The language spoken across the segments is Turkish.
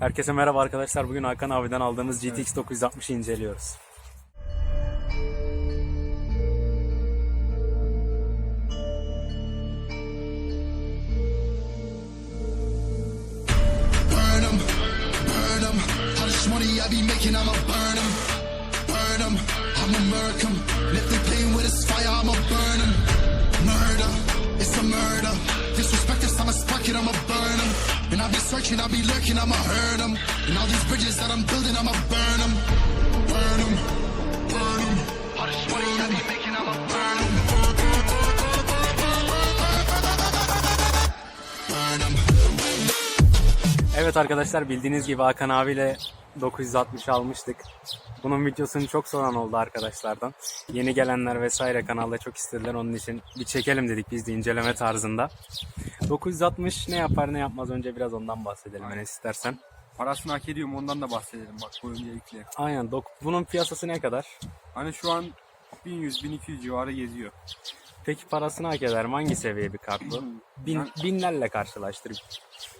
Herkese merhaba arkadaşlar. Bugün Hakan abiden aldığımız GTX 960'ı inceliyoruz. burn 'em, burn 'em. How much money I be making, I'ma burn 'em, burn 'em. I'ma murk 'em. And if they playing with this fire, I'ma burn 'em. Murder, it's a spark. And I'll be searching, I'll be lurking, I'ma hurt 'em. And all these bridges that I'm building, I'ma burn 'em, burn 'em, burn 'em. How much money I be making, I'ma burn 'em. Burn 'em. Evet arkadaşlar bildiğiniz gibi Hakan abiyle 960 almıştık. Bunun videosunu çok soran oldu arkadaşlardan. Yeni gelenler vesaire kanalda çok istediler. Onun için bir çekelim dedik biz de inceleme tarzında. 960 ne yapar ne yapmaz önce biraz ondan bahsedelim Enes istersen. Parasını hak ediyorum ondan da bahsedelim bak bu öncelikle. Aynen. dok- Bunun piyasası ne kadar? Hani şu an 1100-1200 civarı geziyor. Peki parasını hak eder mi? Hangi seviye bir kart bu? Bin, binlerle karşılaştır.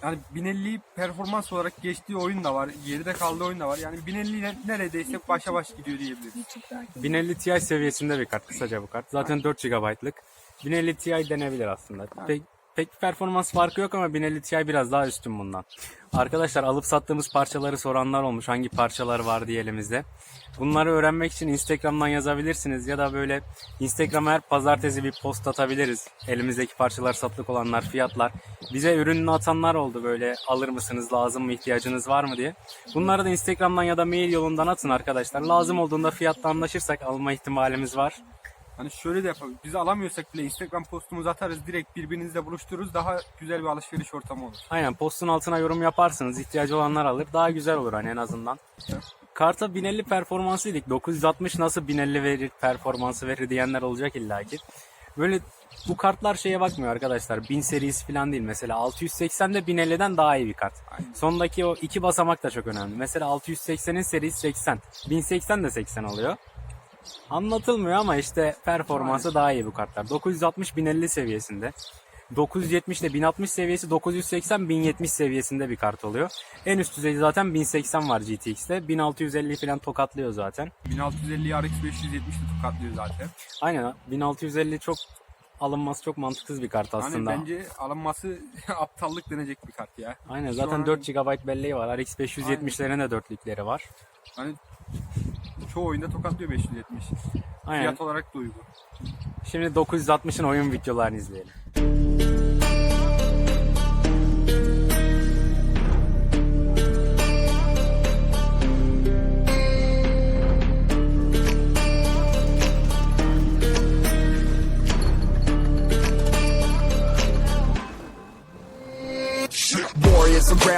Yani 1050 performans olarak geçtiği oyun da var. Geride kaldığı oyun da var. Yani 1050 ile neredeyse başa baş gidiyor diyebiliriz. 1050 Ti seviyesinde bir kart kısaca bu kart. Zaten 4 GB'lık. 1050 Ti denebilir aslında. Pek, pek performans farkı yok ama 1050 Ti biraz daha üstün bundan. Arkadaşlar alıp sattığımız parçaları soranlar olmuş. Hangi parçalar var diye elimizde. Bunları öğrenmek için Instagram'dan yazabilirsiniz ya da böyle Instagram'a her pazartesi bir post atabiliriz. Elimizdeki parçalar satılık olanlar, fiyatlar. Bize ürününü atanlar oldu böyle alır mısınız, lazım mı, ihtiyacınız var mı diye. Bunları da Instagram'dan ya da mail yolundan atın arkadaşlar. Lazım olduğunda fiyatla anlaşırsak alma ihtimalimiz var. Hani şöyle de yapalım. Biz alamıyorsak bile Instagram postumuzu atarız. Direkt birbirinizle buluştururuz. Daha güzel bir alışveriş ortamı olur. Aynen postun altına yorum yaparsınız. ihtiyacı olanlar alır. Daha güzel olur hani en azından. Karta 1050 performansı dedik. 960 nasıl 1050 verir, performansı verir diyenler olacak illaki. Böyle bu kartlar şeye bakmıyor arkadaşlar. 1000 serisi falan değil. Mesela 680 de 1050'den daha iyi bir kart. Aynen. Sondaki o iki basamak da çok önemli. Mesela 680'in serisi 80. 1080 de 80 oluyor. Anlatılmıyor ama işte performansı daha iyi bu kartlar. 960 1050 seviyesinde. 970 ile 1060 seviyesi 980 1070 seviyesinde bir kart oluyor. En üst düzeyde zaten 1080 var GTX'te. 1650 falan tokatlıyor zaten. 1650 RX 570 de tokatlıyor zaten. Aynen 1650 çok alınması çok mantıksız bir kart Hani aslında. bence alınması aptallık denecek bir kart ya. Aynen zaten an- 4 GB belleği var. RX 570'lerin de dörtlükleri var. Hani çoğu oyunda tokatlıyor 570. Aynen. Fiyat olarak da uygun. Şimdi 960'ın oyun videolarını izleyelim.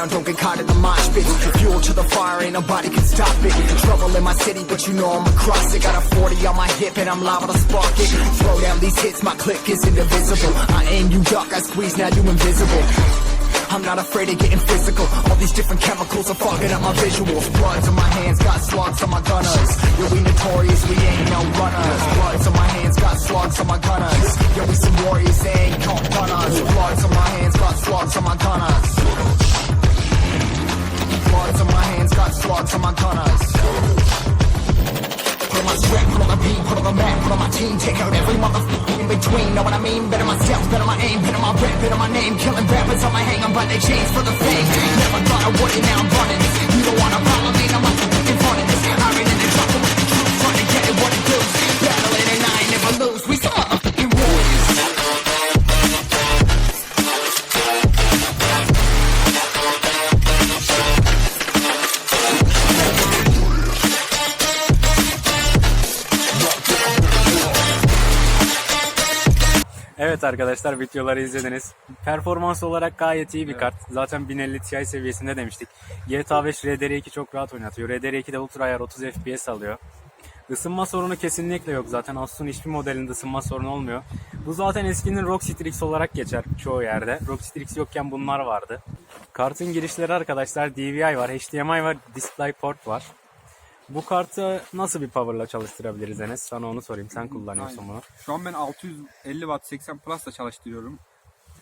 Around, don't get caught in the mosh pit. Fuel to the fire, ain't nobody can stop it. Trouble in my city, but you know I'm across it. Got a 40 on my hip and I'm liable to spark it. Throw down these hits, my click is indivisible. I aim, you duck, I squeeze, now you invisible. I'm not afraid of getting physical. All these different chemicals are fogging up my visuals. Bloods on my hands, got slugs on my gunners. Yo, we notorious, we ain't no runners. Bloods on my hands, got slugs on my gunners. Yo, we some warriors, they between. Know what I mean? Better myself, better my aim, better my rap, better my name. Killing rappers on my hang, I'm by their chains for the fame. Never thought I would it, now I'm running. You don't wanna follow me, I'm in Evet arkadaşlar videoları izlediniz. Performans olarak gayet iyi bir kart. Zaten 1050 Ti seviyesinde demiştik. GTA 5 RDR2 çok rahat oynatıyor. RDR2 de ultra ayar 30 FPS alıyor. Isınma sorunu kesinlikle yok. Zaten Asus'un hiçbir modelinde ısınma sorunu olmuyor. Bu zaten eskinin ROG Strix olarak geçer çoğu yerde. ROG Strix yokken bunlar vardı. Kartın girişleri arkadaşlar DVI var, HDMI var, DisplayPort var. Bu kartı nasıl bir power'la çalıştırabiliriz Enes? Sana onu sorayım. Sen kullanıyorsun Aynen. bunu. Şu an ben 650 watt 80 plus ile çalıştırıyorum.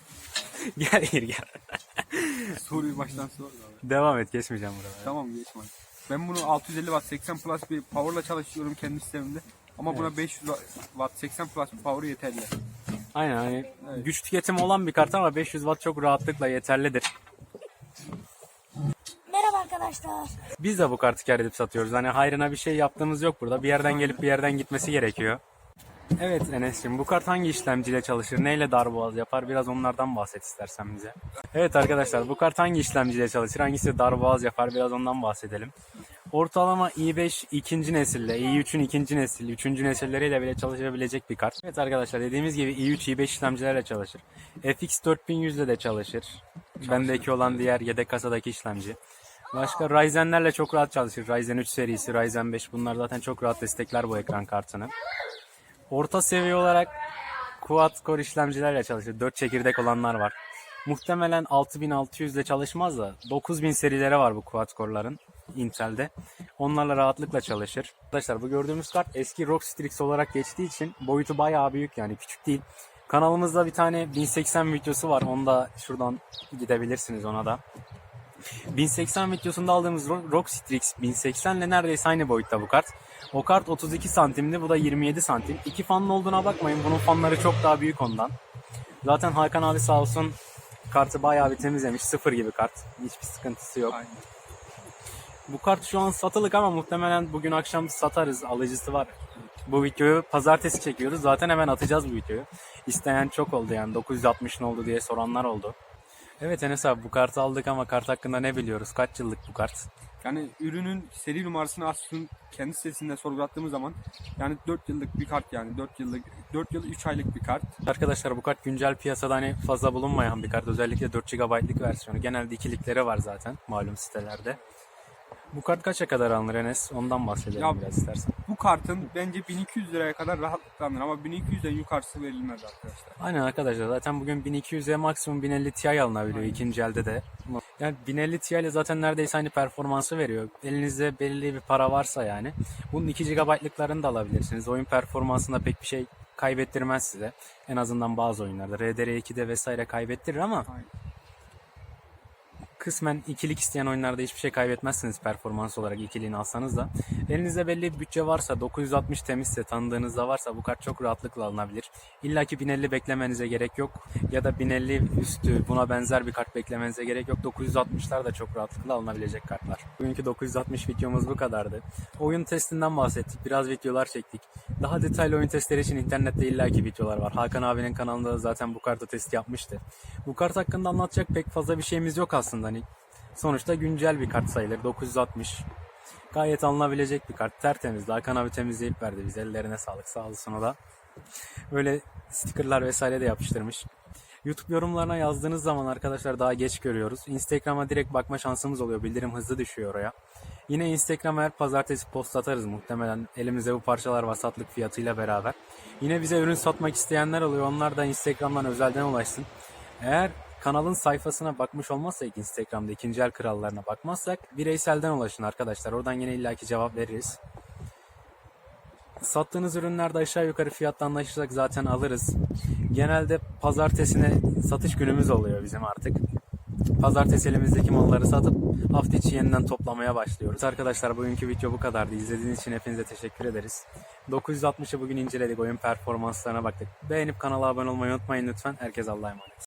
gel gir gel. Soruyu baştan sor. abi. Devam et geçmeyeceğim buraya. Tamam geçme. Ben bunu 650 watt 80 plus bir power'la çalışıyorum kendi sistemimde. Ama buna 500 watt 80 plus bir power yeterli. Aynen hani Evet. güç tüketimi olan bir kart ama 500 watt çok rahatlıkla yeterlidir. Arkadaşlar. Biz de bu kartı kar edip satıyoruz. Hani hayrına bir şey yaptığımız yok burada. Bir yerden gelip bir yerden gitmesi gerekiyor. Evet Enes'ciğim bu kart hangi işlemciyle çalışır? Neyle darboğaz yapar? Biraz onlardan bahset istersen bize. Evet arkadaşlar bu kart hangi işlemciyle çalışır? Hangisi darboğaz yapar? Biraz ondan bahsedelim. Ortalama i5 ikinci nesille, i3'ün ikinci nesil, üçüncü nesilleriyle bile çalışabilecek bir kart. Evet arkadaşlar dediğimiz gibi i3, i5 işlemcilerle çalışır. FX 4100 ile de çalışır. Bendeki olan diğer yedek kasadaki işlemci. Başka Ryzen'lerle çok rahat çalışır. Ryzen 3 serisi, Ryzen 5 bunlar zaten çok rahat destekler bu ekran kartını. Orta seviye olarak quad core işlemcilerle çalışır. 4 çekirdek olanlar var. Muhtemelen 6600 ile çalışmaz da 9000 serileri var bu quad core'ların Intel'de. Onlarla rahatlıkla çalışır. Arkadaşlar bu gördüğümüz kart eski ROG Strix olarak geçtiği için boyutu bayağı büyük yani küçük değil. Kanalımızda bir tane 1080 videosu var. Onu da şuradan gidebilirsiniz ona da. 1080 videosunda aldığımız Ro- ROG Strix 1080 ile neredeyse aynı boyutta bu kart. O kart 32 santimdi, bu da 27 santim. İki fanlı olduğuna bakmayın, bunun fanları çok daha büyük ondan. Zaten Hakan abi sağ olsun kartı bayağı bir temizlemiş, sıfır gibi kart. Hiçbir sıkıntısı yok. Aynen. Bu kart şu an satılık ama muhtemelen bugün akşam satarız, alıcısı var. Bu videoyu pazartesi çekiyoruz. Zaten hemen atacağız bu videoyu. İsteyen çok oldu yani 960 ne oldu diye soranlar oldu. Evet Enes abi bu kartı aldık ama kart hakkında ne biliyoruz? Kaç yıllık bu kart? Yani ürünün seri numarasını Asus'un kendi sitesinde sorgulattığımız zaman yani 4 yıllık bir kart yani 4 yıllık 4 yıl 3 aylık bir kart. Arkadaşlar bu kart güncel piyasada hani fazla bulunmayan bir kart. Özellikle 4 GB'lık versiyonu. Genelde ikilikleri var zaten malum sitelerde. Bu kart kaça kadar alınır Enes? Ondan bahsedelim Ya- biraz istersen. Bu kartın bence 1200 liraya kadar rahatlıkla alınır ama 1200'den yukarısı verilmez arkadaşlar. Aynen arkadaşlar zaten bugün 1200'e maksimum 1050 Ti alınabiliyor ikinci elde de. Yani 1050 Ti ile zaten neredeyse aynı performansı veriyor. Elinizde belli bir para varsa yani. Bunun 2 GB'lıklarını da alabilirsiniz. Oyun performansında pek bir şey kaybettirmez size. En azından bazı oyunlarda. RDR2'de vesaire kaybettirir ama Aynen. Kısmen ikilik isteyen oyunlarda hiçbir şey kaybetmezsiniz performans olarak ikiliğini alsanız da. Elinizde belli bir bütçe varsa 960 temizse tanıdığınızda varsa bu kart çok rahatlıkla alınabilir. İlla ki 1050 beklemenize gerek yok ya da 1050 üstü buna benzer bir kart beklemenize gerek yok. 960'lar da çok rahatlıkla alınabilecek kartlar. Bugünkü 960 videomuz bu kadardı. Oyun testinden bahsettik. Biraz videolar çektik. Daha detaylı oyun testleri için internette illaki videolar var. Hakan abinin kanalında da zaten bu kartı test yapmıştı. Bu kart hakkında anlatacak pek fazla bir şeyimiz yok aslında. Hani sonuçta güncel bir kart sayılır. 960. Gayet alınabilecek bir kart. Tertemiz. Hakan abi temizleyip verdi bize. Ellerine sağlık. Sağ olsun o da. Böyle stickerlar vesaire de yapıştırmış. YouTube yorumlarına yazdığınız zaman arkadaşlar daha geç görüyoruz. Instagram'a direkt bakma şansımız oluyor. Bildirim hızlı düşüyor oraya. Yine Instagram'a her pazartesi post atarız muhtemelen. Elimizde bu parçalar vasatlık fiyatıyla beraber. Yine bize ürün satmak isteyenler oluyor. Onlar da Instagram'dan özelden ulaşsın. Eğer kanalın sayfasına bakmış olmazsak Instagram'da ikinci el krallarına bakmazsak bireyselden ulaşın arkadaşlar. Oradan yine illaki cevap veririz. Sattığınız ürünlerde aşağı yukarı fiyatla anlaşırsak zaten alırız. Genelde pazartesine satış günümüz oluyor bizim artık. Pazartesi elimizdeki malları satıp hafta içi yeniden toplamaya başlıyoruz. Arkadaşlar bugünkü video bu kadardı. İzlediğiniz için hepinize teşekkür ederiz. 960'ı bugün inceledik. Oyun performanslarına baktık. Beğenip kanala abone olmayı unutmayın lütfen. Herkes Allah'a emanet.